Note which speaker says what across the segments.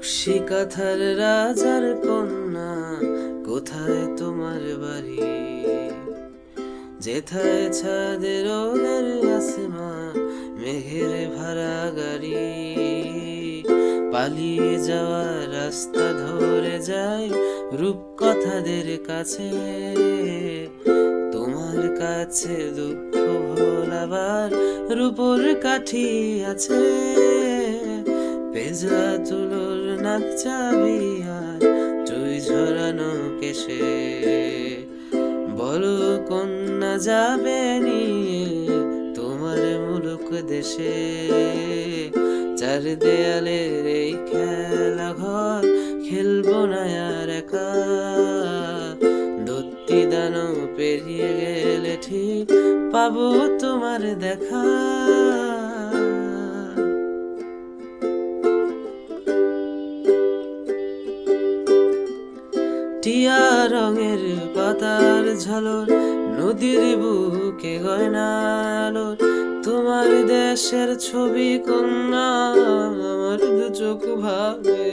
Speaker 1: নকশি কাথার রাজার কন্যা, কোথায় তোমার বাড়ি? যেথায় ছাদের ওদের আসমা, মেঘের ভাড়া গাড়ি। পালিয়ে যাওয়া রাস্তা ধরে যায় রূপকথাদের কাছে। তোমার কাছে দুঃখ ভোলাবার রূপর কাঠি আছে। পেজা তুলোর নাক চাবি আর চুই ঝরানো কেশে। বলো, কন্যা যাবে নিয়ে তোমার মুলুক দেশে। চার দেয়ালের এই খেলা ঘর খেলব না আর একা। দত্তি দানো পেরিয়ে গেলে ঠিক পাবো তোমার দেখা। টিয়া রঙের পাতার ঝলর, নদীর বুকে গয়নালোর তোমার দেশের ছবি কন্যা, আমার দু চোখ ভাবে।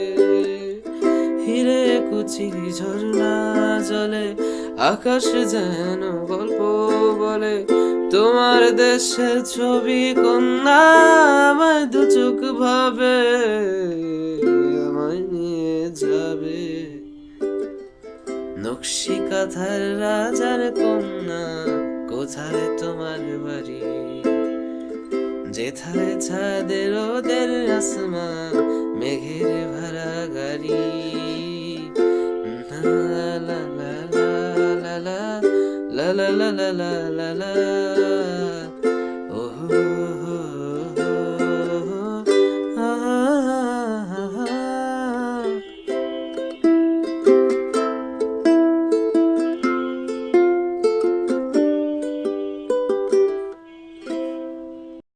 Speaker 1: হিরে কুচি ঝর্ণা জলে, আকাশ যেন গল্প বলে। তোমার দেশের ছবি কন্যা, আমার দু চোখ ভাবে। নকশি কাথার রাজার কন্যা কোথায় তোমার বাড়ি যেথায় ছাদের ওদের আসমা মেঘের ভাড়া গাড়ি লা লা লা লা লা লা লা লা লা